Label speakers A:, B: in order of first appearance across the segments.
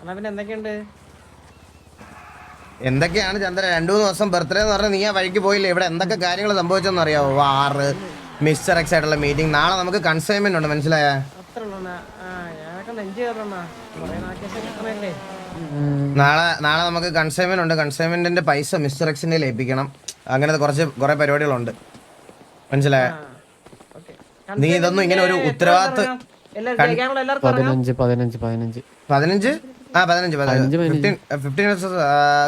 A: എന്നാ പിന്നെ എന്തൊക്കെയുണ്ട്?
B: എന്തൊക്കെയാണ് ചന്ദ്ര? രണ്ടു മൂന്ന് ദിവസം ബർത്ത്ഡേ എന്ന് പറഞ്ഞാൽ നീ ആ വഴിക്ക് പോയില്ലേ? ഇവിടെ എന്തൊക്കെ കാര്യങ്ങൾ സംഭവിച്ചെന്ന് അറിയാവോ? വാറ് മിസ്റ്റർ എക്സ് ആയിട്ടുള്ള മീറ്റിംഗ് നാളെ നമുക്ക് കൺസൈൻമെന്റ് ഉണ്ട് മനസ്സിലായ? നാളെ നാളെ നമുക്ക് കൺസൈൻമെന്റ് ഉണ്ട്. കൺസൈൻമെന്റിന്റെ പൈസ മിസ്റ്റർ എക്സിന്റെ ലഭിക്കണം അങ്ങനത്തെ കുറച്ച് കുറെ പരിപാടികളുണ്ട്. മനസ്സിലായ?
A: ഓക്കെ.
B: നീ ഇതൊന്നും ഇങ്ങനെ ഒരു
A: ഉത്തരവാദിത്വം
C: പതിനഞ്ച് പതിനഞ്ച് പതിനഞ്ച്.
B: പതിനഞ്ച്? ആ പതിനഞ്ച്
C: പതിനഞ്ച്,
B: ഫിഫ്റ്റീൻ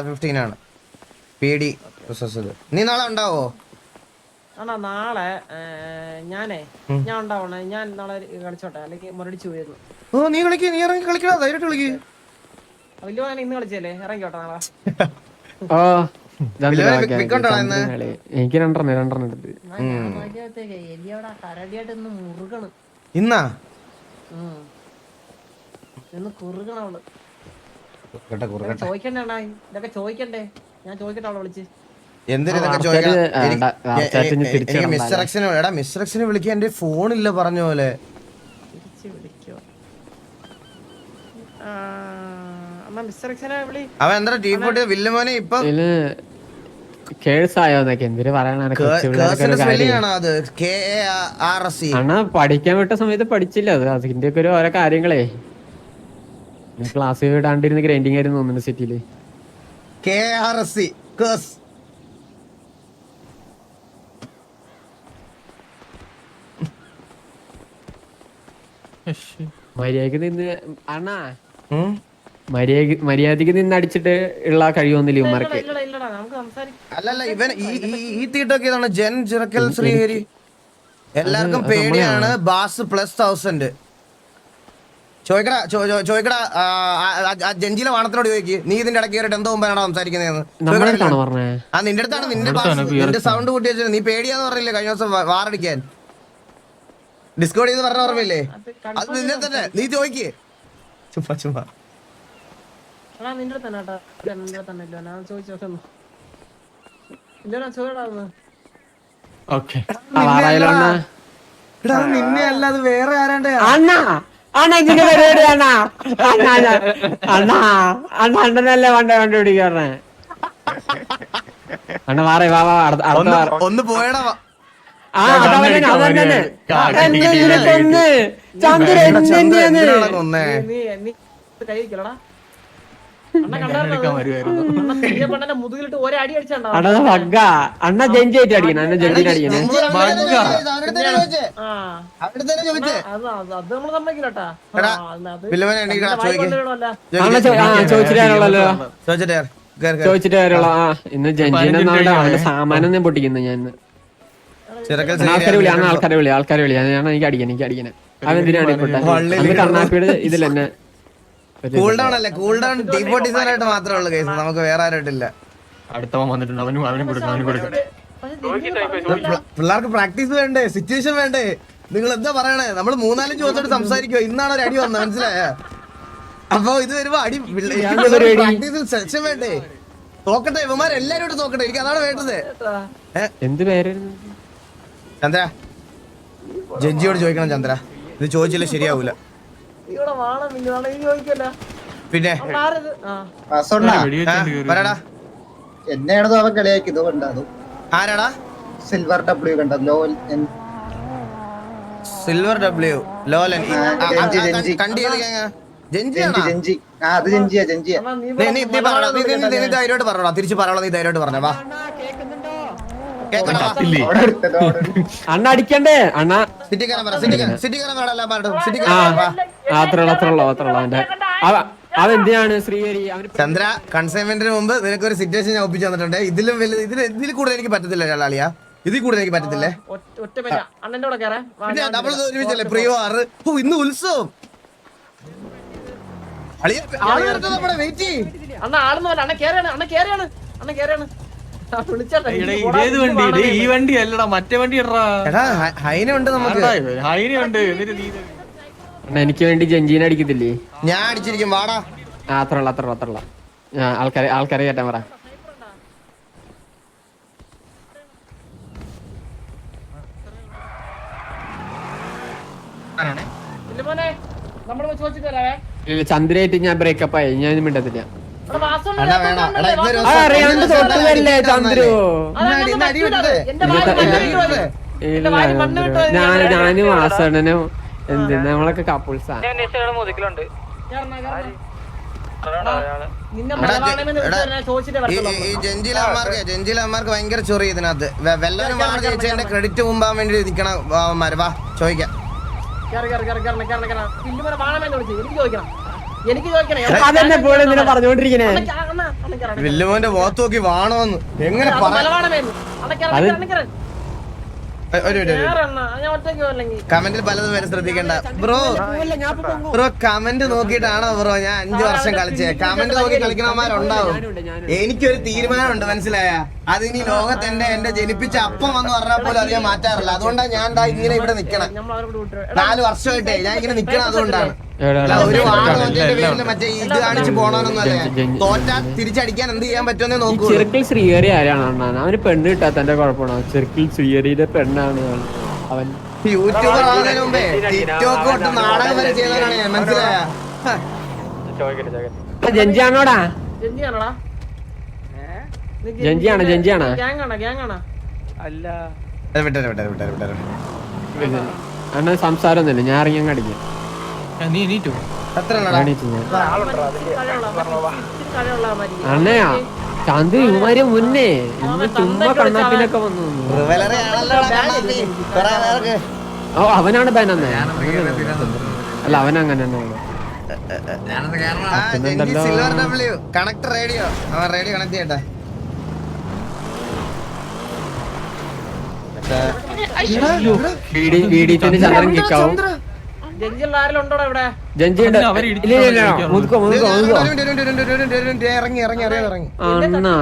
B: ഫിഫ്റ്റീൻ ആണ്. പി ഡി ഇത് നീ നാളെ ഉണ്ടാവോ?
A: ആണോ നാളെ? ഞാനേ ഞാൻ ഉണ്ടാവണേ. ഞാൻ നാളെ കളിച്ചോട്ടെ. അല്ലെങ്കിൽ മുരടിച്ചു പോയിരുന്നു
B: ഓ നീ കളിക്ക് നീ ഇറങ്ങി കളിക്കടാ. ധൈര്യമായിട്ട് കളിക്ക്.
A: വലിയ ഞാൻ ഇന്ന് കളിച്ചല്ലേ? ഇറങ്ങിക്കോട്ടെ നാളെ?
C: കളി. എനിക്ക് രണ്ടെണ്ണം രണ്ടെണ്ണം എടുത്ത്.
A: ഇന്ന് മുറുകണ്.
B: ഇന്നാ
A: ഉം. ഇന്ന് കുറുകണ അവൾ
B: കുറുക്കട്ടെ. കുറുക്കട്ടെ
A: ചോദിക്കണ്ടേ അണ്ണാ ഇതൊക്കെ ചോദിക്കണ്ടേ? ഞാൻ ചോദിക്കട്ടെ അവളെ വിളിച്ച്.
B: എന്തിനു എടാ വിളിക്കാൻ എന്റെ ഫോണില്ല പറഞ്ഞ പോലെ. അവൻ എന്താ ടീ പൊട്ടി വില്ലുമോനെ ഇപ്പൊ?
C: പഠിക്കാൻ വിട്ട സമയത്ത് പഠിച്ചില്ല അത്. അതിന്റെ ഒക്കെ ഒരു ഓരോ കാര്യങ്ങളേ. ക്ലാസ് ഇടാണ്ടിരുന്ന ഗ്രൈൻഡിങ് ആയിരുന്നു തോന്നുന്നു സിറ്റിയിൽ
B: K R S C case
C: മര്യാദയ്ക്ക് നിന്ന് അണ്ണാ. മര്യാദ മര്യാദയ്ക്ക് നിന്ന് അടിച്ചിട്ട് ഉള്ള കഴിവൊന്നുമില്ല ഇവന്മാർക്ക്.
B: അല്ലല്ല ഇവൻ ഈ ഈ- ഈ തീട്ടൊക്കെ ഇതാണ് ജൻ ചിറക്കൽ ശ്രീഹരി. എല്ലാവർക്കും പേടിയാണ് ബാസ് പ്ലസ് തൗസൻഡ് ചോദിക്കടാ ചോദിക്കടാ ജഞ്ചിലെ വാണത്തിനോട് ചോദിക്ക്. നീ ഇതിന്റെ ഇടയ്ക്ക് കയറിട്ട് എന്തോ മുമ്പാണോ സംസാരിക്കുന്നതെന്ന്. ആ നിന്റെ അടുത്താണ് നിന്റെ നിന്റെ സൗണ്ട് കൂട്ടി വെച്ചത് നീ പേടിയാന്ന് പറഞ്ഞില്ലേ കഴിഞ്ഞ ദിവസം വാറടിക്കാൻ? ഡിസ്കോഡ് ചെയ്ത് പറഞ്ഞ ഓർമ്മയില്ലേ?
A: അത്
B: നിന്നെ തന്നെ. നീ ചോദിക്ക്. ചുമ്മാ ചുമ്മാ.
A: നിന്റെ തന്നെ നിന്റെ തന്നെ ഇല്ല. ഞാൻ ചോദിച്ചു
B: നിന്നെ അല്ല അത് വേറെ ആരാണ്ട്
C: അണ്ണാ! അണ്ണ ഇതിന്റെ പരിപാടി അണ്ണാ അണ്ണാ അണ്ണാ അണ്ണാ അണ്ണ അണ്ണനല്ലേ വണ്ട വണ്ടി പിടിക്കാറേ അണ്ണ മാറി വാ
B: ഒന്ന് പോയടാ.
C: ആ അതവനെ അതന്നെ ചന്ദ്രൻ കൊന്ന്?
A: നീ നീ കൈ വെക്കലടാ. അണ്ണ
C: ബഗ്ഗ അടിക്കണം. അടിക്കണേ.
B: ചോദിച്ചേ.
A: ആ.
C: ചോദിച്ചിട്ട് കാര്യമുള്ളൂ ഇന്ന് അവന്റെ സാമാനം ഞാൻ പൊട്ടിക്കുന്നു ഞാൻ ആൾക്കാരെ വിളി ആൾക്കാരെ വിളി ആൾക്കാരെ വിളി. ഞാൻ എനിക്ക് അടിക്കണം എനിക്ക് അടിക്കണം. ഇപ്പോട്ടെ അന്ന് കണ്ണാപ്പിയുടെ ഇതിൽ തന്നെ
B: കൂൾ ഡൗൺ അല്ലേ cool down T forty seven ആയിട്ട് മാത്രമേ ഉള്ളൂ കേസ്. നമുക്ക് വേറെ ആരായിട്ടില്ല
D: അടുത്തവൻ വന്നിട്ടുണ്ട്. അവനും അവനും കൊടുക്കണം അവനും കൊടുക്കണം
B: പിള്ളേർക്ക് പ്രാക്ടീസ് വേണ്ടേ? സിറ്റുവേഷൻ വേണ്ടേ? നിങ്ങൾ എന്താ പറയണേ? നമ്മൾ മൂന്നാലും ദിവസമായിട്ട് സംസാരിക്കോ ഇന്നാണ് ഒരു അടി വന്നത് മനസ്സിലായ? അപ്പൊ ഇത് വരുമ്പോ അടി പ്രാക്ടീസിൽ സെക്ഷൻ വേണ്ടേ? നോക്കട്ടെ ഇവന്മാർ എല്ലാരും നോക്കട്ടെ എനിക്ക് അതാണ് വേണ്ടത്.
C: എന്ത് പേരായിരുന്നു?
B: ചന്ദ്ര. ജഡ്ജിയോട് ചോദിക്കണം ചന്ദ്ര. ഇത് ചോദിച്ചില്ല ശരിയാവൂല.
A: ഇവിടെ വാണം പിന്നെ നീ ചോദിക്കല്ല.
B: പിന്നെ?
E: എന്നെയാണത് അവൻ കളിയാക്കിയത്? കണ്ടത്.
B: ആരാടാ?
E: സിൽവർ ഡബ്ല്യു കണ്ടത്. ലോ
B: സിൽവർ ഡബ്ല്യു ലോലൻ. കണ്ടി
E: ജെഞ്ചി ആ അത് ജെഞ്ചിയാ ജെഞ്ചിയാ.
A: അണ്ണാ നീ
B: നീ നീ നീ പറയടാ. നീ നീ നീ നീ ധൈര്യമായിട്ട് പറഞ്ഞോടാ തിരിച്ച് പറയണം നീ ധൈര്യമായിട്ട് പറഞ്ഞ. വാ.
C: അണ്ണ അടിക്കണ്ടേ? അണ്ണ. അത്രയുള്ള അത്രയുള്ള അത്രയുള്ള അവന്റെ അവ- ശ്രീഹരി? അവന്
B: ചന്ദ്ര കൺസൈൻമെന്റിന് മുമ്പ് നിനക്ക് ഒരു സിറ്റുവേഷൻ ഞാൻ ഒപ്പിച്ചു തന്നിട്ടുണ്ട്. ഇതിലും വലിയ ഇതിൽ ഇതിൽ കൂടുതൽ എനിക്ക് പറ്റത്തില്ല ഒരാളിയാ ഇതിൽ കൂടുതൽ എനിക്ക് പറ്റത്തില്ലേ?
A: ഒറ്റ ഒറ്റ അണ്ണന്റെ കൂടെ കയറേ
B: പിന്നെ നമ്മൾ. ഒരുമിച്ചല്ലേ? പ്രിയോ ആറ്. ഓ ഇന്ന് ഉത്സവം. അളിയ ആൾ നമ്മുടെ വെയിറ്റ്
A: അണ്ണ ആളൊന്നും അല്ല അണ്ണ കേറിയാണ് അണ്ണ കേറിയാണ്. അണ്ണ കേറിയാണ്. ആ,
D: ഇതേത് വണ്ടി ഈ വണ്ടി അല്ലടാ മറ്റേ വണ്ടി ഇടറാ
B: എടാ ഹ- ഹൈന ഉണ്ട് നമുക്ക്.
D: ഹൈനി ഉണ്ട് എന്നിട്ട് നീ ഇത്
C: അണ്ണ എനിക്ക് വേണ്ടി ജഞ്ചീന അടിക്കത്തില്ലേ?
B: ഞാൻ അടിച്ചിരിക്കും വാടാ.
C: ആ അത്രയുള്ള അത്രയുള്ള അത്രയുള്ള ആൾക്കാരെ ആൾക്കാരെ കേട്ടാ പറ.
A: ഇല്ല,
C: ചന്ദ്രയായിട്ട് ഞാൻ ബ്രേക്കപ്പ് ആയി ഞാൻ ഇനി മിണ്ടത്തില്ല.
A: എടാ,
B: എടാ എടാ
A: ഇല്ലാത്തോണ്ടാണല്ലേ
C: ആ,
B: ദിവസം
C: അറിയാണ്ട് തൊട്ടതല്ലേ ചന്ദ്രു? ഞാൻ ഞാനും ആസണനും എന്ത് നമ്മളൊക്കെ കപ്പിൾസ്.
B: ജഞ്ചിലന്മാർക്ക് ഭയങ്കര ചൊറി ഇതിനകത്ത്. വെ- വല്ലവരും വാണ ജയിച്ചതിന്റെ ക്രെഡിറ്റ് മുമ്പാൻ വേണ്ടി നിക്കണം മരവാ വാ ചോദിക്കാം.
A: എനിക്ക് ചോദിക്കണം
C: പറഞ്ഞോണ്ടിരിക്കണേ.
B: വില്ലുമോന്റെ മുഖത്ത് നോക്കി വാണോന്ന്. എങ്ങനെ കമന്റിൽ പലതും വരെ ശ്രദ്ധിക്കണ്ട. ബ്രോ ബ്രോ കമന്റ് നോക്കിയിട്ടാണോ ബ്രോ ഞാൻ അഞ്ചു വർഷം കളിച്ചേ? കമന്റ് നോക്കി കളിക്കണമാരുണ്ടാവും എനിക്കൊരു തീരുമാനമുണ്ട് മനസ്സിലായ? അതിനി ലോകത്ത് എന്റെ എന്റെ ജനിപ്പിച്ച അപ്പം വന്ന് പറഞ്ഞാൽ പോലും അത് ഞാൻ മാറ്റാറില്ല. അതുകൊണ്ടാണ് ഞാൻ ഇങ്ങനെ ഇവിടെ നിക്കണം. നാല് വർഷമായിട്ടേ ഞാൻ ഇങ്ങനെ നിക്കണം അതുകൊണ്ടാണ്. ഒരു പേരിൽ മറ്റേ ഇത് കാണിച്ച് പോണോന്നല്ലേ തോറ്റാ തിരിച്ചടിക്കാൻ എന്ത് ചെയ്യാൻ പറ്റുമെന്നേ നോക്കൂ
C: ചെറുക്കിൽ ശ്രീഹരി ആരാണ് അണ്ണാൻ അവന് പെണ്ണ് കിട്ടാത്തന്റെ കുഴപ്പമാണോ? ചെറുക്കിൽ ശ്രീഹരിയുടെ പെണ്ണാണ് അവൻ.
B: യൂട്യൂബർ ആവുന്നതിന് മുമ്പേ ടിക്ടോക്ക് തൊട്ട് നാടകം വരെ ചെയ്തവനാണ് ഞാൻ മനസ്സിലായ?
C: ജഞ്ചിയാണോടാ
A: ജഞ്ചിയാണോടാ
C: ജഞ്ചിയാണ് അല്ല?
A: വിട്ടാ വിട്ടാ വിട്ടാ വിട്ടാ
B: വിട്ടേ വിട്ടേ വിട്ടേ വിട്ടേ
C: അണ്ണൻ സംസാരമൊന്നുമില്ല. ഞാൻ ഇറങ്ങി അങ്ങ് അടിക്കാം.
D: നീ
C: എണീറ്റ് അണ്ണയാ ചന്ദ് ഇവരെ മുന്നേ ഇന്ന് ചുമ്മാ കണ്ണാപ്പിനൊക്കെ വന്നു. ഓ അവനാണ് ബാനന്നേ അല്ല അവൻ അങ്ങനെ തന്നെ
B: റേഡിയോ അവൻ റേഡിയോ കണക്ട് ചെയ്യട്ടെ.
C: ചന്ദ്രൻ കിക്കാവും
A: ആരെങ്കിലും ഇവിടെ
C: മുതുക്കോ മുതുക്കോ മുതുക്കോ
B: ഇറങ്ങി ഇറങ്ങി അറിയാതെ ഇറങ്ങി
C: അണ്ണാ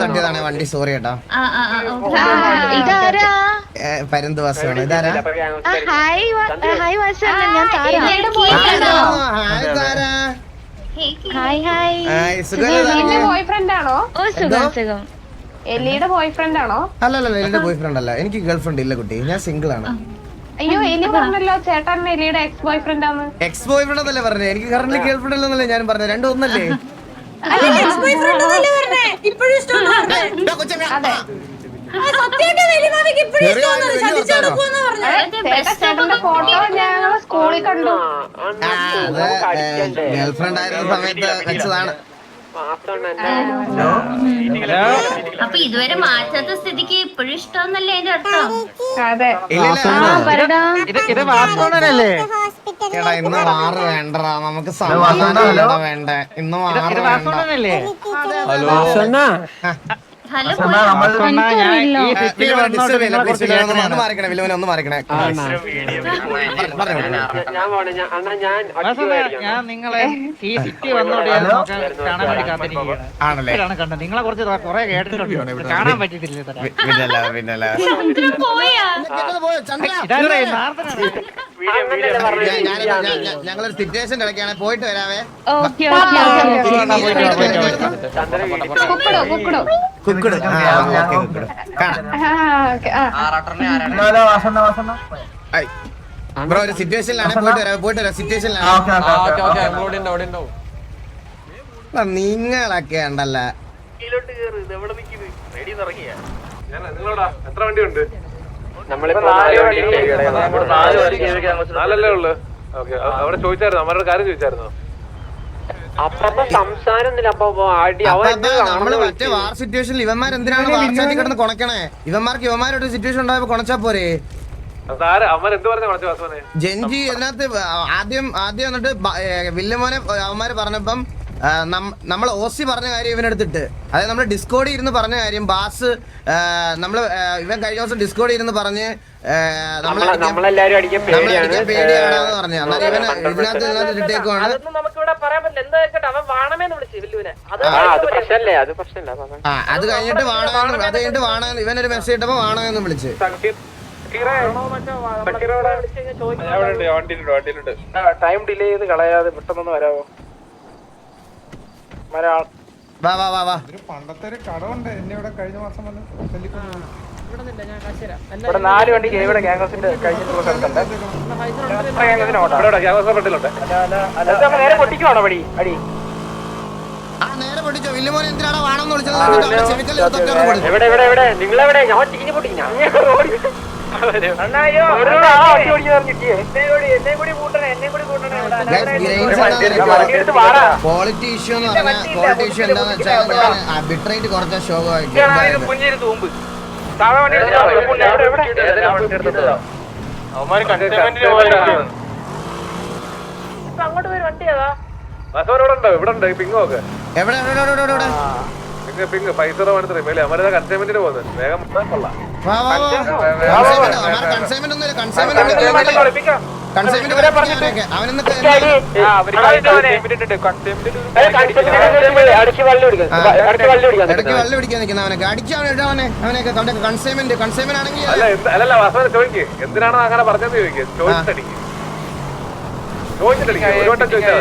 B: തട്ടിയതാണ് വണ്ടി സോറി കേട്ടോ
F: പരന്ത് ഓക്കേ. ഇതാരാ ഹായ് ഹായ് വാസണ്ണ ഞാൻ Thara
B: hi Thara
F: hi hi
G: എലിയുടെ boyfriend ആണോ?
F: ഓ സുഖം സുഖം.
G: എലിയുടെ ബോയ് ഫ്രണ്ട് ആണോ?
B: അല്ലല്ല എന്റെ ബോയ് അല്ല. എനിക്ക് ഗേൾഫ്രണ്ട് ഇല്ല കുട്ടി. ഞാൻ സിംഗിൾ ആണ്.
G: അയ്യോ എലി പറഞ്ഞല്ലോ ചേട്ടൻ എലിയുടെ എക്സ് ബോയ്ഫ്രണ്ട് ആണ്.
B: എക്സ് ബോയ്ഫ്രണ്ട് എന്നല്ലേ പറഞ്ഞത് എനിക്ക് കറന്റ് ഗേൾഫ്രണ്ട് ഇല്ലെന്നല്ലേ ഞാൻ പറഞ്ഞത് രണ്ടും ഒന്നല്ലേ ഡാ,
G: ഫോട്ടോ ഞങ്ങൾ സ്കൂളിൽ കണ്ടു.
B: ഗേൾഫ്രണ്ട് ആയിരുന്ന സമയത്ത് വെച്ചതാണ്.
F: അപ്പൊ ഇതുവരെ മാറ്റാത്ത സ്ഥിതിക്ക് ഇപ്പോഴും ഇഷ്ടമെന്നല്ലേ അതിന്റെ അർത്ഥം?
G: അതെ.
B: ഇല്ല.
F: പറടാ
B: എടാ ഇന്ന് മാറ് വേണ്ടടാ. നമുക്ക് സമാധാനം വേണ്ട. ഇന്ന് മാറ് വേണ്ട.
F: ഹലോ?
H: ഞാൻ നിങ്ങളെ ഈ സിറ്റി വന്നോട്ട് കാണാൻ വേണ്ടി കാത്തിരിക്കുകയാണ് കണ്ടത് നിങ്ങളെ കുറിച്ച് കുറെ കേട്ടിട്ടുണ്ട് കാണാൻ പറ്റിയിട്ടില്ല
B: ഞങ്ങളൊരു സിറ്റുവേഷൻ ഇടയ്ക്കാണ് പോയിട്ട് വരാവേ
F: ഓക്കെ ഓക്കെ
G: കുക്കടോ
B: ബ്രോ ഒരു സിറ്റുവേഷനിലാണ് പോയിട്ട് വരാം പോയിട്ട് വരാം സിറ്റുവേഷനിലാണ് നിങ്ങളൊക്കെ ഉണ്ടല്ല
I: നാലല്ലേ ഉള്ളു ഓക്കെ അവിടെ ചോദിച്ചായിരുന്നു അവരുടെ കാര്യം ചോദിച്ചായിരുന്നോ
C: അപ്പൊ സംസാരമൊന്നുമില്ല അപ്പൊ അടി
B: അപ്പൊ അപ്പൊ നമ്മൾ മറ്റേ വാർ സിറ്റുവേഷനിൽ ഇവന്മാർ എന്തിനാണ് വാർ ചാറ്റി കിടന്ന് കൊണക്കണേ? ഇവന്മാർക്ക് ഇവന്മാരുടെ സിറ്റുവേഷൻ ഉണ്ടായപ്പോ കൊണച്ചാ പോരെ? ജെൻജി അതിനകത്ത് ആദ്യം ആദ്യം എന്നിട്ട് വില്ലമോനെ അവന്മാര് പറഞ്ഞപ്പം സി ഓസി പറഞ്ഞ കാര്യം ഇവനെടുത്തിട്ട് അതായത് നമ്മൾ ഡിസ്കോഡിൽ ഇരുന്ന് പറഞ്ഞ കാര്യം ബാസ് നമ്മൾ ഇവൻ കഴിഞ്ഞ ദിവസം ഡിസ്കോഡിൽ ഇരുന്ന് പറഞ്ഞ് നമ്മളെ
C: നമ്മളെല്ലാരും അടിക്കാൻ
B: പേടിയാണെന്ന് പറഞ്ഞു. അന്നേരം ഇവന് ഇതിനകത്ത് ഇതിനകത്ത് ഇട്ടേക്കുവാണ്
C: ആ അത് പ്രശ്നല്ലേ അത് പ്രശ്നല്ല അപ്പൊ
B: ആ അത് കഴിഞ്ഞിട്ട് അത് കഴിഞ്ഞിട്ട് വാണ ഇവനൊരു മെസ്സേജ് ഇട്ടപ്പോ വാണമെന്ന് വിളിച്ച്.
H: ടൈം ഡിലേ ചെയ്ത് കളയാതെ പെട്ടെന്ന് വരാമോ
B: വാ വാ വാ വാ.
E: പണ്ടത്തെ ഒരു കടമുണ്ട്. എന്നെ ഇവിടെ കഴിഞ്ഞ മാസം വന്ന്
A: ഇവിടെ
H: നാല് വണ്ടി ഇവിടെ ഗ്യാങ്സിന്റെ കഴിഞ്ഞിട്ടുണ്ട് പൊട്ടിക്കുവാണോ പടി? അടി.
B: ആ നേരെ പൊട്ടിച്ചോ. വില്ലുമോൻ എന്തിനാണോ വാണെന്ന് വിളിച്ചത്?
H: നിങ്ങളെവിടെ ഞാൻ പൊട്ടിക്കിനി? പൊട്ടിക്കും
B: ക്വാളിറ്റി ഇഷ്യൂ എന്ന് പറഞ്ഞാൽ ക്വാളിറ്റി ഇഷ്യൂ എന്താന്ന് വെച്ചാൽ അബിട്രേറ്റ് കുറച്ച്
D: ശോകമായിട്ട്
H: അങ്ങോട്ട് പോയി വണ്ടി ഏതാ?
I: ഇവിടെ ഉണ്ട് ഇവിടെ ഉണ്ട് പിങ്ങോക്കെ
B: എവിടെ എവിടെ എവിടെ എവിടെ?
I: പിങ് പിങ് പൈസ കുറവാണ് മേലെ അമരത കൺസൈൻമെന്റിന് പോകുന്നത്. വേഗം കൊള്ളാം.
B: ഇടയ്ക്ക് വള്ളി പിടിക്കാൻ നിൽക്കുന്ന അവനൊക്കെ അടിച്ചവനെ ഇടവനെ അവനൊക്കെ കൺസൈൻമെന്റ് കൺസൈൻമെന്റ് ആണെങ്കിൽ
I: അല്ലല്ല വാസവൻ ചോദിക്കുക എന്തിനാണ് അങ്ങനെ പറഞ്ഞത് ചോദിക്കുക ചോദിച്ചിട്ടടിക്കും. ഒരു വട്ടം ചോദിച്ചാൽ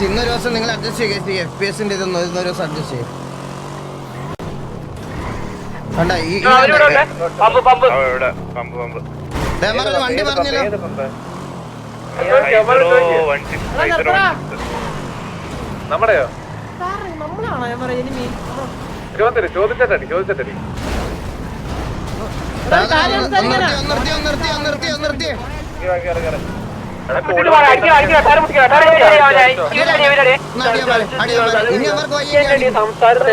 B: ഇന്നൊരു ദിവസം നിങ്ങൾ അഡ്ജസ്റ്റ് ചെയ്യുക എഫ് പി എസിന്റെ ഇതൊന്നും ഇന്നൊരു ദിവസം അഡ്ജസ്റ്റ് ചെയ്യും. വണ്ടി പറഞ്ഞല്ലോ.
I: നമ്മുടെയോ?
A: നമ്മളാണോ? ഞാൻ പറയാം എനിമി
I: ചോദിച്ചിട്ട് ചോദിച്ചിട്ടടി ചോദിച്ചിട്ടടി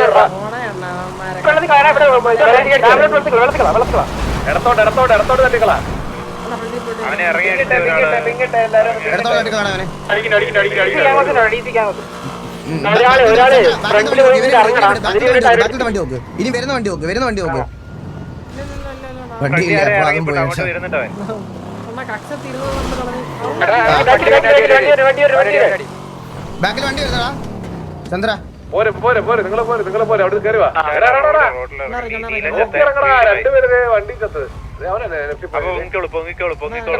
A: എടാ,
I: ഇടത്തോട്ട് ഇടത്തോട്ട് ഇടത്തോട്ട്
B: അവനെ ഇറങ്ങിയിട്ട് ഇനി വരുന്ന വണ്ടി നോക്ക് വരുന്ന വണ്ടി നോക്ക് വണ്ടി ബാക്കിൽ വണ്ടി വരുന്നടാ ചന്ദ്ര
I: പോരെ പോരെ പോരെ നിങ്ങളെ പോരെ നിങ്ങളെ പോരെ അവിടെ കയറി രണ്ടുപേര് വണ്ടി ചത്ത്.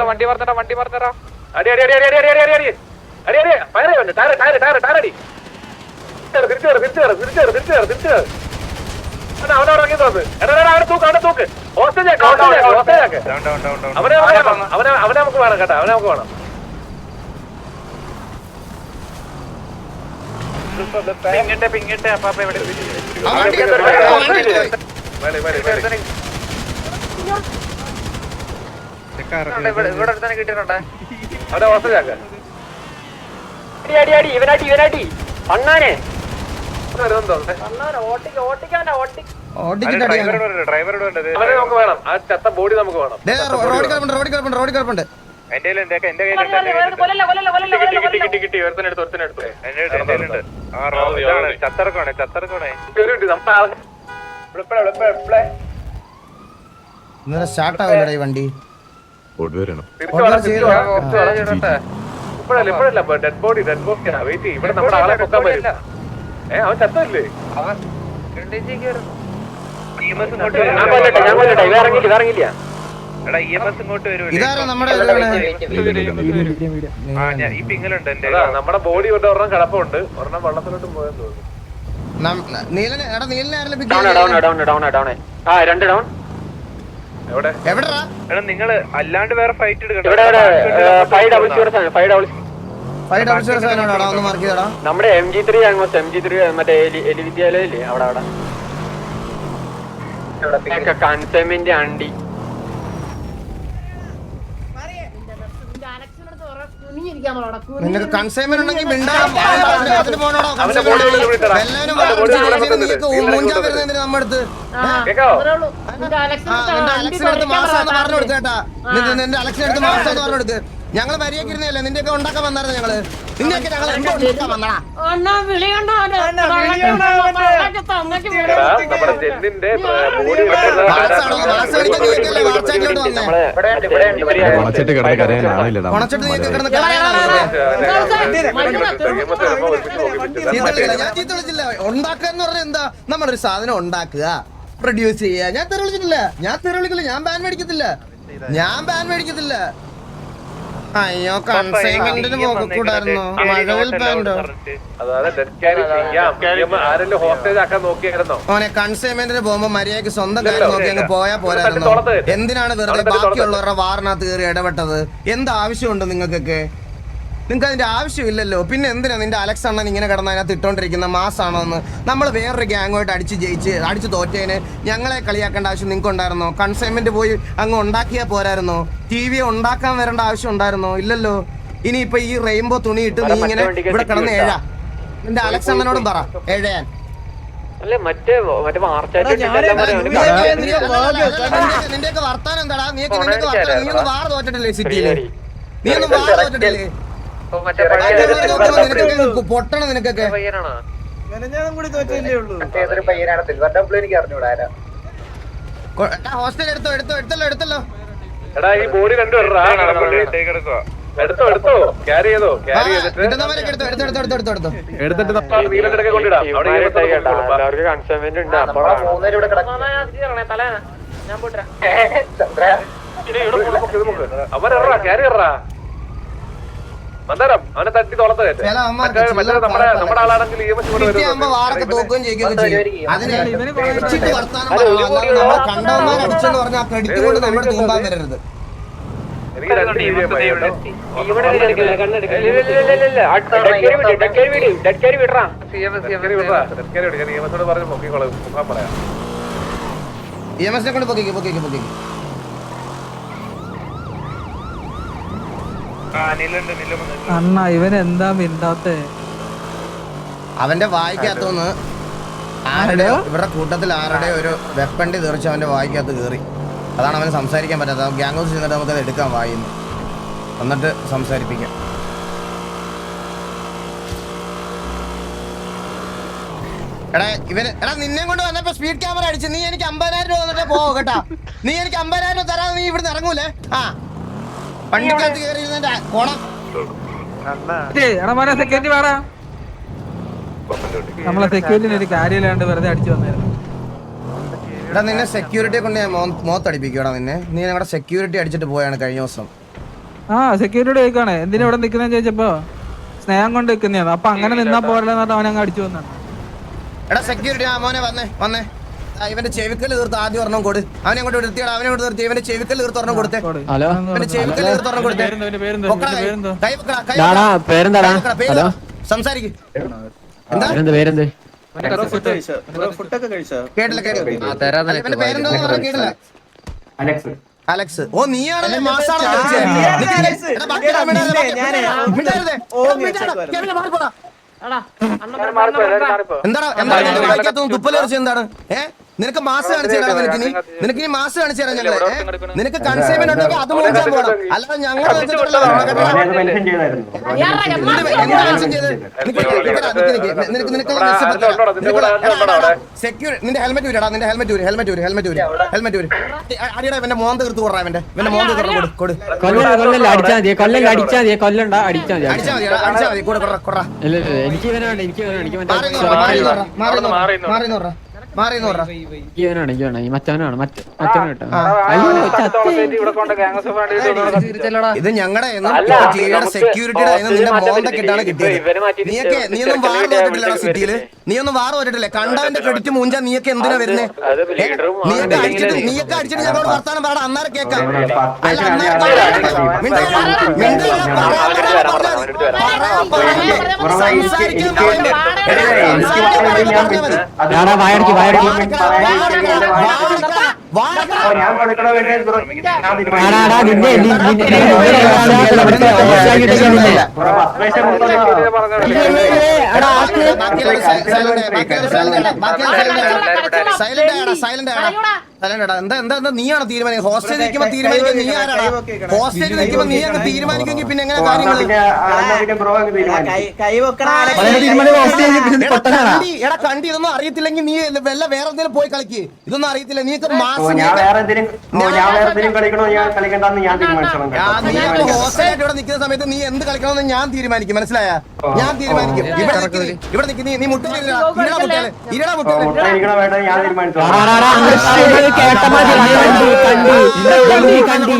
H: വണ്ടി പറഞ്ഞടാ വണ്ടി പറഞ്ഞടാ.
I: അടി അടി അടി അടി അടി അടി അടി അടി അടി. അടി ഫയർ ചെയ്യുന്നുണ്ട് ടയർ ടയർ ടയർ ടയർ അടി. തിരിച്ചു കയറ് തിരിച്ചു കയറ് തിരിച്ചു കയറ് തിരിച്ചു കയറ് തിരിച്ചു കയറ് അവനെ ഇറങ്ങി എടാ തൂക്ക് തൂക്ക്. അവനെ അവനെ നമുക്ക് വേണം കേട്ടോ അവനെ നമുക്ക് വേണം.
H: പിങ്ങിട്ടെ പിങ്ങിട്ടെ
I: അവിടെ
H: അടി അണ്ണാനെ.
I: ഡ്രൈവറോട് വേണം. ആ ചത്ത ബോഡി നമുക്ക് വേണം.
B: റോഡ് കിടപ്പുണ്ട് റോഡ് കിടപ്പുണ്ട് റോഡ് കിടപ്പുണ്ട്.
H: എന്റെ കയ്യിലുണ്ട്
D: എന്റെ
H: കയ്യിലുണ്ട്
D: കിട്ടി കിട്ടി ഒരുത്തനെടുത്ത് ഒരുത്തനെടുത്ത് എന്റെ കയ്യിലുണ്ട്
I: ആ റോബിയാണ് ചത്തറക്കോണേ ചത്തറക്കോണേ.
B: ഇന്നലെ സ്റ്റാർട്ട് ആവില്ലടാ ഈ വണ്ടി.
I: Dead body dead body wait ഇവിടെ നമ്മുടെ ആളെ പൊക്കാൻ പറ്റില്ല ഏ അവൻ ചത്തല്ലേ അവൻ
H: ഞാൻ കൊല്ലട്ടെ ഞാൻ കൊല്ലട്ടെ. ഇറങ്ങില്ല ഇറങ്ങില്ല
B: ഇതാരാ നമ്മുടെ
I: നമ്മുടെ ബോഡി കൊണ്ട് വെള്ളത്തിലോട്ട്
B: നിങ്ങൾ അല്ലാണ്ട് വേറെ ഫൈറ്റ്
H: നമ്മുടെ M G three almost M G three മറ്റേ എലി വിദ്യാലയല്ലേ അവിടെ അവിടെ. കൺസെമിന്റെ അണ്ടി.
B: ഇരിക്കാൻ നിനക്ക് കൺസൈൻമെന്റ് ഉണ്ടെങ്കിൽ മിണ്ടാതെ അതിന്
I: പോകണോടോ
B: എല്ലാവരും ഊഞ്ചാൻ വരുന്നതിന്
I: നമ്മടുത്ത്
B: നിന്റെ അലക്സിനടുത്ത് മാസം പറഞ്ഞു കൊടുത്തേട്ടാ നിന്റെ അലക്സിനടുത്ത് മാസം പറഞ്ഞു കൊടുത്തേ ഞങ്ങൾ മര്യാദയ്ക്ക് ഇരുന്നല്ലേ നിന്റെയൊക്കെ ഉണ്ടാക്കാൻ വന്നായിരുന്നു ഞങ്ങൾ നിന്നെയൊക്കെ ഞങ്ങൾ ഉണ്ടാക്കാൻ വന്നടാ
I: നമ്മുടെ ജെന്നിന്റെ ബോഡി
B: അടിക്കാൻ നീക്കല്ലേ വന്നേ
J: കിടന്ന് കരയാൻ ആളില്ലടാ
B: ഉണച്ചിട്ട് നീക്കി കിടന്ന് കരയാനാണോ ചീത്ത ഞാൻ ചീത്ത വിളിച്ചില്ല ഉണ്ടാക്കുക എന്ന് പറഞ്ഞാൽ എന്താ നമ്മളൊരു സാധനം ഉണ്ടാക്കുക പ്രൊഡ്യൂസ് ചെയ്യുക ഞാൻ തെറി വിളിച്ചിട്ടില്ല ഞാൻ തെറി വിളിക്കില്ല ഞാൻ ബാൻ മേടിക്കത്തില്ല ഞാൻ ബാൻ മേടിക്കത്തില്ല അയ്യോ കൺസൈൻമെന്റിന് പോകൂടായിരുന്നോ മഴവിൽ പാൻഡോ
I: അതായത് ഡെഡ് ക്യാരി ചെയ്യാം. ആരെങ്കിലും ഹോസ്റ്റേജ് ആക്കാൻ നോക്കിയായിരുന്നോ?
B: ഓനെ കൺസൈൻമെന്റിന് പോകുമ്പോ മര്യാദയ്ക്ക് സ്വന്തം കാര്യം നോക്കി അങ്ങ് പോയാ പോരായിരുന്നോ? എന്തിനാണ് വെറുതെ ബാക്കിയുള്ളവരുടെ വാറിനകത്ത് കയറി ഇടപെട്ടത്? എന്ത് ആവശ്യമുണ്ട് നിങ്ങൾക്കൊക്കെ? നിങ്ങൾക്ക് അതിന്റെ ആവശ്യമില്ലല്ലോ. പിന്നെ എന്തിനാ നിന്റെ അലക്സ് അണ്ണൻ ഇങ്ങനെ കിടന്ന് അതിനകത്ത് ഇട്ടോണ്ടിരിക്കുന്ന മാസാണോ എന്ന് നമ്മൾ വേറൊരു ഗ്യാങ്ങുമായിട്ട് അടിച്ച് ജയിച്ച് അടിച്ച് തോറ്റേന്. ഞങ്ങളെ കളിയാക്കേണ്ട ആവശ്യം നിങ്ങൾക്ക് ഉണ്ടായിരുന്നോ കൺസൈൻമെന്റ് പോയി അങ്ങ് ഉണ്ടാക്കിയാൽ പോരായിരുന്നോ? ടി വി ഉണ്ടാക്കാൻ വരേണ്ട ആവശ്യം ഉണ്ടായിരുന്നോ? ഇല്ലല്ലോ. ഇനിയിപ്പൊ ഈ റെയിൻബോ തുണി ഇട്ട് നീ ഇങ്ങനെ ഇവിടെ കിടന്ന് ഏഴാ? നിന്റെ അലക്സ് അണ്ണനോടും പറ. ഏഴയാൻ.
H: നിന്റെ മറ്റേ മറ്റേ
B: നിന്റെയൊക്കെ വർത്താനം എന്താടാ? വർത്താനം. നീ ഒന്ന് വാർ തോറ്റിട്ടില്ലേ സിറ്റിയിൽ നീ ഒന്ന് വാർ തോറ്റിട്ടില്ലേ പൊട്ടണം നിനക്കൊക്കെ. ഹോസ്റ്റൽ എടുത്തോ എടുത്തോ എടുത്തല്ലോ എടുത്തല്ലോ.
I: എടാ ഈ ബോഡി രണ്ടുപേരാ എടുത്തോ എടുത്തോ. ക്യാരി ചെയ്തോ ക്യാരി ചെയ്തിട്ട്.
B: കിട്ടുന്നവരൊക്കെ എടുത്തോ എടുത്തോ എടുത്തോ എടുത്തോ എടുത്തോ
J: എടുത്തിട്ട്
I: നീലത്തിടക്കെ കൊണ്ടിടാം. അവിടെ
H: കൺസൈൻമെന്റ് ഉണ്ട്.
I: പൊക്ക്. അവനെറാ ക്യാരി എറാ മന്ദാരം അവനെ തട്ടി തുറത്ത് മറ്റേ മറ്റേ നമ്മുടെ നമ്മുടെ ആളാണെങ്കിൽ ഇവിടെ
B: സിറ്റി ആകുമ്പോ വാറൊക്കെ തോക്കുകയും ചെയ്യുകയൊക്കെ ചെയ്യും. അതിന് വെച്ചിട്ട് വർത്താനം പറയണം അല്ലാതെ നമ്മൾ കണ്ടവന്മാർ അടിച്ചെന്ന് പറഞ്ഞാൽ ക്രെഡിറ്റ് കൊണ്ട് നമ്മൾ തൂമ്പാൻ വരരുത്.
I: എനിക്ക് രണ്ട് നിയമത്തോട് പറഞ്ഞ് പൊക്കിക്കോളാം. പറയാം.
B: ഇ എം എസിനെ കൊണ്ട് പൊക്കിക്ക് പൊക്കിക്ക് പൊക്കിക്ക്.
E: അണ്ണ ഇവൻ എന്താ മിണ്ടാത്തേ?
B: അവന്റെ വായിക്കകത്തുനിന്ന് ആരുടെയോ ഇവരുടെ കൂട്ടത്തിൽ ആരുടെയോ ഒരു വെപ്പണ്ടി തീർച്ച അവന്റെ വായിക്കകത്ത് കേറി അതാണ് അവന് സംസാരിക്കാൻ പറ്റാത്ത ഗ്യാങ് ഹൗസ് ചെന്നിട്ട് നമുക്കത് എടുക്കാൻ വായിന്ന്. എന്നിട്ട് സംസാരിപ്പിക്കാം. എടാ ഇവന് എടാ നിന്നെ കൊണ്ട് വന്നപ്പോ സ്പീഡ് ക്യാമറ അടിച്ച് നീ എനിക്ക് അമ്പതിനായിരം രൂപ തന്നിട്ട് പോവോ കേട്ടാ. നീ എനിക്ക് അമ്പതിനായിരം രൂപ തരാതെ നീ ഇവിടുന്ന് ഇറങ്ങൂലേ? ആ. വണ്ടിക്കകത്ത് കയറി ഇരുന്നെ പോണം.
E: എടാ സെക്യൂരിറ്റി വേടാ. നമ്മളെ സെക്യൂരിറ്റിന് ഒരു കാര്യമില്ലാണ്ട് വെറുതെ അടിച്ചു വന്നായിരുന്നു.
B: എടാ നിന്നെ സെക്യൂരിറ്റിയെ കൊണ്ട് ഞാൻ മോത്തടിപ്പിക്കൂടാ നിന്നെ. നീ ഞങ്ങളുടെ സെക്യൂരിറ്റി അടിച്ചിട്ട് പോയാണ് കഴിഞ്ഞ ദിവസം.
E: ആ സെക്യൂരിറ്റി ചോദിക്കാണ് എന്തിനാ ഇവിടെ നിൽക്കുന്ന ചോദിച്ചപ്പോ സ്നേഹം കൊണ്ട് നിൽക്കുന്നതാണ് അപ്പൊ അങ്ങനെ നിന്നാ പോരല്ലെന്ന് പറഞ്ഞാൽ അവനങ്ങ് അടിച്ചു വന്നാണ്.
B: എടാ സെക്യൂരിറ്റി ആ മോനെ വന്നേ വന്നേ. ഇവന്റെ ചെവിക്കൽ തീർത്ത് ആദ്യം ഒരെണ്ണം കൊടു. അവനെ അങ്ങോട്ട് നിർത്തിയാണ് അവനെ കൊണ്ട് നിർത്തി. ഇവന്റെ ചെവിക്കൽ തീർത്ത് ഒരെണ്ണം കൊടുത്തേ.
C: ഹലോ?
B: ഇവന്റെ ചെവിക്കൽ തീർത്ത് ഒരെണ്ണം കൊടുത്തേ. കൈ വെക്കടാ, കൈ വെക്കടാ. പേര് സംസാരിക്ക്. എന്താ?
C: പേരെന്ത്
B: കേട്ടില്ല കേട്ടില്ല. കേട്ടില്ല. അലക്സ്. ഓ നീയാണല്ലേ മാസാണ് എന്താടാ എന്താണ് നിന്റെ വായിക്കാത്തൊന്നും എന്താണ്? ഏ? നിനക്ക് മാസ് കാണിച്ചു തരാം നിനക്ക് ഇനി നിനക്ക് ഇനി മാസ് കാണിച്ചു തരാം ഞങ്ങൾ? നിനക്ക് കൺസൈൻമെന്റ് ഉണ്ടെങ്കിൽ അത് മോഹിച്ചാൽ പോകണം അല്ലാതെ ഞങ്ങൾ സെക്യൂർ നിന്റെ ഹെൽമെറ്റ് ഊരടാ നിന്റെ ഹെൽമെറ്റ് ഊര് ഹെൽമെറ്റ് ഊര് ഹെൽമെറ്റ് ഊര് ഹെൽമെറ്റ് ഊര് അടിയടാ ഇവന്റെ മോന്ത തീർത്ത് കൊടുറാ ഇവന്റെ ഇവന്റെ മോന്ത തീർത്ത് കൊടു കൊടു
C: കൊല്ലല്ല കൊല്ലം അടിച്ചാ മതി കൊല്ലല്ല അടിച്ചാ മതി കൊല്ലണ്ട അടിച്ചാ മതി
B: അടിച്ചാ മതി അടിച്ചാ മതി കൂടെ കൊറ കൊറ
C: എനിക്ക് ഇവനാണ് എനിക്ക് ഇവനാണ് എനിക്ക്
B: മാറി മാറി മാറി മാറി
C: ഇവനാണ് ഈ മറ്റവനാണ് മറ്റ മറ്റവൻ കേട്ടോ അയ്യോ
B: ഇത് ഞങ്ങളുടെ സെക്യൂരിറ്റിയുടെ നിന്റെ മോന്തക്കിട്ടാണ് കിട്ടിയത് നീയൊക്കെ ഒന്നും വാർ തോറ്റിട്ടില്ലടാ സിറ്റിയിൽ ഒന്നും വാർ തോറ്റിട്ടില്ലേ കണ്ടവന്റെ ക്രെഡിറ്റ് മൂഞ്ചാ നീയൊക്കെ എന്തിനാ വരുന്നേ? നീയൊക്കെ അടിച്ചിട്ട് നീയൊക്കെ അടിച്ചിട്ട് ഞങ്ങളോട് വർത്താനം വേണം അന്നേരം കേക്കാം അല്ല അന്നേരം സംസാരിക്കാൻ. സൈലന്റ് സൈലന്റ് അല്ലടാ എന്താ എന്താ എന്താ നീയാണ് തീരുമാനിക്കുക ഹോസ്റ്റലിൽ നിൽക്കുമ്പോ തീരുമാനിക്കാൻ നീ ആരാണ് ഹോസ്റ്റലിൽ നിൽക്കുമ്പോ നീ അങ്ങ് തീരുമാനിക്കുമെങ്കിൽ പിന്നെ എങ്ങനെ കാര്യങ്ങൾ എടാ കണ്ടി ഇതൊന്നും അറിയത്തില്ലെങ്കിൽ നീ വല്ല വേറെ എന്തെങ്കിലും പോയി കളിക്ക് ഇതൊന്നും അറിയത്തില്ല നീ മാസം
H: ഞാൻ വേറെ എന്തെങ്കിലും ഞാൻ വേറെ എന്തെങ്കിലും കളിക്കണോ ഞാൻ കളിക്കണ്ടെന്ന് ഞാൻ തീരുമാനിച്ചോളാം
B: നീ ഹോസ്റ്റലായിട്ട് ഇവിടെ നിൽക്കുന്ന സമയത്ത് നീ എന്ത് കളിക്കണമെന്ന് ഞാൻ തീരുമാനിക്കും മനസ്സിലായ ഞാൻ തീരുമാനിക്കും ഇവിടെ ഇവിടെ നിൽക്കുന്ന നീ മുട്ടില്ല ഇരട
H: മുട്ടിയാൽ ഞാൻ
C: മുട്ടിയാൽ ജെഞ്ചി കണ്ടി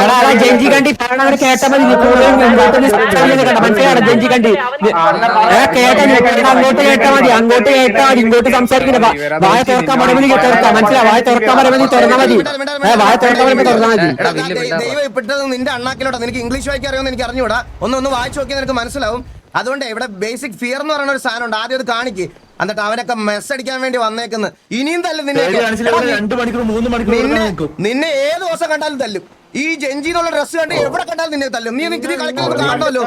C: എടാ എടാ ജെഞ്ചി കണ്ടി പറയണ അങ്ങട് കേട്ടാ മതി മനസ്സിലായോ ജെഞ്ചി കണ്ടി കേട്ടാ നീ പറയണ അങ്ങോട്ട് കേട്ടാ മതി അങ്ങോട്ട് കേട്ടാ മതി ഇങ്ങോട്ട് സംസാരിക്കണ്ട വായ തുറക്കാൻ പറയുമ്പോൾ നീ തുറക്കാം മനസ്സിലാ വായ തുറക്കാൻ പറയുമ്പോൾ നീ തുറന്നാ മതി വായ തുറക്കാൻ പറയുമ്പോൾ തുറന്നാ മതി
B: ദൈവം ഇപ്പിട്ടത് നിന്റെ അണ്ണാക്കിലോട്ടാ നിനക്ക് ഇംഗ്ലീഷ് വായിക്കാൻ അറിയാമെന്ന് എനിക്ക് അറിഞ്ഞൂടാ ഒന്ന് ഒന്ന് വായിച്ചു നോക്കിയാൽ നിനക്ക് മനസ്സിലാവും അതുകൊണ്ട് ഇവിടെ ബേസിക് ഫിയർ എന്ന് പറയുന്ന ഒരു സാധനം ഉണ്ട് ആദ്യം അത് കാണിക്ക് എന്നിട്ട് അവനൊക്കെ മെസ് അടിക്കാൻ വേണ്ടി വന്നേക്കുന്നത് ഇനിയും തല്ലും നിന്നെ നിന്നെ ഏത് ദിവസം കണ്ടാലും തല്ലും. ഈ ജെഞ്ചിന്നുള്ള ഡ്രസ് കണ്ട് എവിടെ കണ്ടാലും നിന്നെ തല്ലും നീ നിനക്ക് നീ കളിക്കുന്നത് കാണണമല്ലോ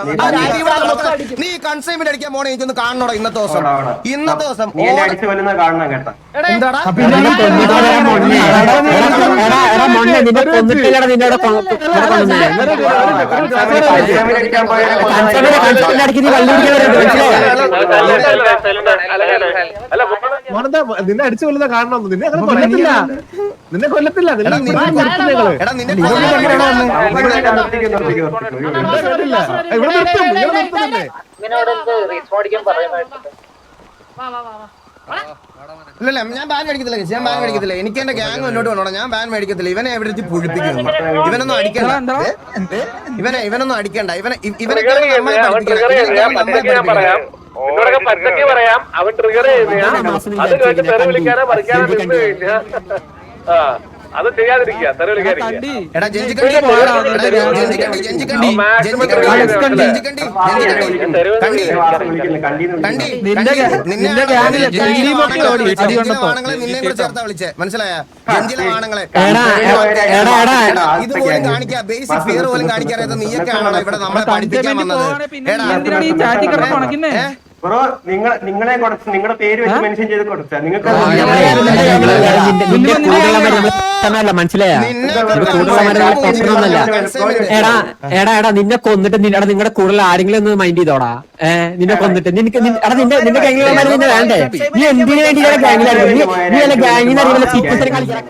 B: നീ കൺസൈൻമെന്റ് അടിക്കാൻ പോണേ എനിക്കൊന്ന് കാണണോടാ ഇന്നത്തെ ദിവസം ഇന്നത്തെ ദിവസം
I: അല്ല
J: മോനെന്താ നിന്നെ അടിച്ചു കൊല്ലുന്ന കാരണം നിന്നെ അങ്ങനെ കൊല്ലത്തില്ല. നിന്നെ കൊല്ലത്തില്ല. നിന്നെ
B: എടാ, നിന്നെ- എടാ നിന്റെ
J: ഇവിടെ നിർത്തും ഇവിടെ
A: വാ
B: ഇല്ലല്ല ഞാൻ ബാൻ മേടിക്കത്തില്ല. ഞാൻ ബാൻ മേടിക്കത്തില്ല. എനിക്ക് എന്റെ ഗ്യാങ് മുന്നോട്ട് കൊണ്ടോണം ഞാൻ ബാൻ മേടിക്കത്തില്ല. ഇവനെ എവിടെ എത്തി പുഴിപ്പിക്കുന്നു? ഇവനൊന്നും അടിക്കണ്ട. ഇവനെ ഇവനൊന്നും അടിക്കണ്ട. ഇവനെ ഇവനെ
I: ട്രിഗർ ചെയ്യുന്നത് പച്ചയ്ക്ക് ഞാൻ പറയാം അവൻ ട്രിഗർ ചെയ്യുന്ന അത് കേട്ട് തെറി വിളിക്കാനോ പറിക്കാനോ നിന്ന് ആ അത് ചെയ്യാതിരിക്കുക
B: എടാ ജെഞ്ചിക്കണ്ടി എടാ, ജെഞ്ചിക്കണ്ടി ജെഞ്ചിക്കണ്ടി ജെഞ്ചിക്കണ്ടി ജെഞ്ചിക്കണ്ടി ജെഞ്ചിക്കണ്ടി കണ്ടി കണ്ടി
E: നിന്റെ ഗാ- നിന്റെ ഗാങ്ങിലെ ജെഞ്ചിലി പൊട്ടി ഓടി, അടി കൊണ്ടപ്പോ.
B: നിന്നെ കൂടെ ചേർത്താ വിളിച്ചേ. മനസ്സിലായ? ജെഞ്ചിലെ ആണുങ്ങളെ. ഇതുപോലും കാണിക്കാ. ബേസിക് ഫിയർ പോലും കാണിക്കാറിയാത്ത നീയൊക്കെ ആണോ ഇവിടെ നമ്മളെ പഠിപ്പിക്കാൻ വന്നത്. എടാ,
H: ബ്രോ നിങ്ങൾ നിങ്ങളെ കൊടുത്ത് നിങ്ങളുടെ പേര് വെച്ച് മെൻഷൻ ചെയ്ത് കൊടുത്ത. നിങ്ങൾക്ക്
C: മനസ്സിലായ?
B: നിന്നെ
C: എടാ എടാ എടാ നിന്നെ കൊന്നിട്ട് എടാ നിങ്ങളുടെ കൂടുതൽ ആരെങ്കിലും ഒന്ന് മൈൻഡ് ചെയ്തോടാ. ഏഹ് നിന്നെ കൊന്നിട്ട്. നിനക്ക് എടാ നിന്റെ നിന്റെ ഗാംഗിലമാര് നിന്നെ വേണ്ടേ? നീ എന്തിനു വേണ്ടി ഗാംഗിലായിരുന്നു നീ നീ അല്ല ഗാംഗിന് അറിയില്ല സിറ്റിസൺ കളിക്കാൻ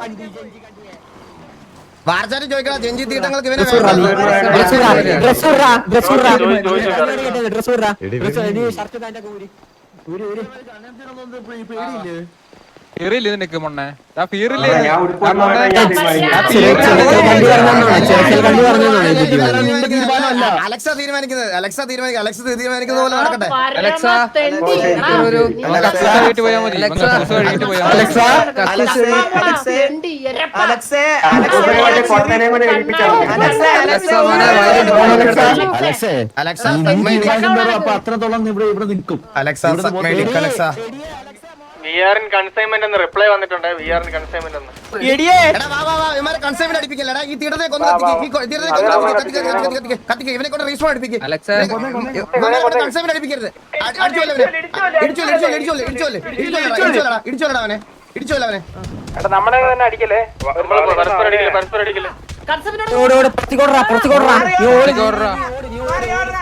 B: വാർച്ചാരി ചോദിക്കടാ ജെഞ്ചി തീട്ടങ്ങൾക്ക് ഇവനെ
C: ഡ്രസ്. ഡ്രസ് ഡ്രസ് ഡ്രസ്
E: ഫിയറില്ലേ നിനക്ക് മൊണ്ണെ ആ ഫിയറില്ലേ
H: ഞാൻ അലക്സ വേണ്ട, അലക്സ തീരുമാനിക്കാം.
C: അലക്സ കണ്ടി പറഞ്ഞാണ് അലക്സ അലക്സ പറഞ്ഞാണ്
B: നിന്റെ തീരുമാനമല്ല. അലക്സ തീരുമാനിക്കുന്നത് അലക്സ അലക്സ അലക്സ തീരുമാനിക്കുന്ന പോലെ നടക്കട്ടെ
E: അലക്സ അലക്സ അലക്സ അലക്സ പോയാൽ മതി
H: Alexa Alexa Alexa Alexa Alexa Alexa
C: Alexa
B: Alexa Alexa
J: Alexa അത്രത്തോളം ഇവിടെ ഇവിടെ നിൽക്കും
B: Alexa Alexa Alexa
D: we are in consignment എന്ന് റിപ്ലൈ വന്നിട്ടുണ്ട്. വി ആർ ഇൻ കൺസൈൻമെന്റ് എന്ന്.
B: എടാ വാ വാ വാ ഇവന്മാരെ കൺസൈൻമെന്റ് അടിപ്പിക്കല്ലടാ. ഈ തീട്ടത്തെ കൊന്ന് കത്തിക്ക് ഈ കൊ- കൊന്ന് കത്തിക്ക് കത്തിക്ക് കത്തിക്ക് കത്തിക്ക് കത്തിക്ക്. ഇവനെ കൊണ്ട് റീസ്പോൺ അടിപ്പിക്ക്. ഇവനെ കൺസൈൻമെന്റ് അടിപ്പിക്കരുത്. അടി- അടിച്ചോല്ലേ ഇവനെ ഇടിച്ചോല്ലേ ഇടിച്ചോല്ലേ ഇടിച്ചോല്ലേ ഇടിച്ചോല്ലേ ഇടിച്ചോല്ലടാ ഇടിച്ചോല്ലടാ അവനെ. ഇടിച്ചോല്ല അവനെ.
I: എടാ നമ്മളെ തന്നെ അടിക്കല്ലേ?
D: നമ്മൾ പരസ്പരം അടിക്കില്ല പരസ്പരം അടിക്കില്ല?
A: കൺസെപ്റ്റിനോട്
C: ഓട് ഓട് പുറത്തിക്കോടാ പുറത്തിക്കോടാ നീ ഓടി
I: എടാ ഇങ്ങനെ ഇങ്ങനെ കൂട്ടത്തോടെ അടിക്കാതെ കൂട്ടത്തോടെ അടിക്കാതെ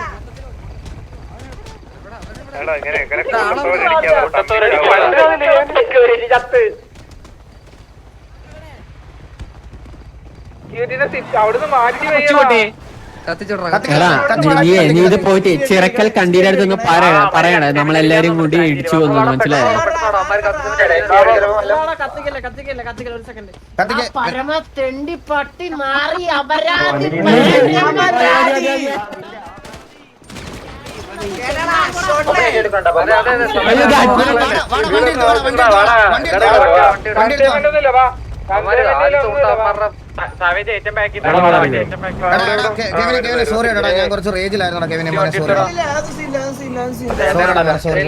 I: അവിടുന്ന് മാറ്റി
C: എടാ നീ- നീ നീ ഇത് പോയിട്ട് ചിറക്കൽ കണ്ടീന്റെ അടുത്തൊന്ന് പറയണ പറയണേ നമ്മളെല്ലാരും കൂടി ഇടിച്ചു വന്നു മനസ്സിലായോ?
A: കത്തിക്കല്ലേ കത്തിക്കല്ലേ കത്തിക്കല്ലേ ഒരു സെക്കൻഡ്
B: കത്തിക്ക്.
G: പരമ തെണ്ടി പട്ടി മാറി അപരാധി
B: sorry എടാ, ഞാൻ കുറച്ച് റേജിലായിരുന്നു കെവിനെ മോനെ സോറി സോറി സോറി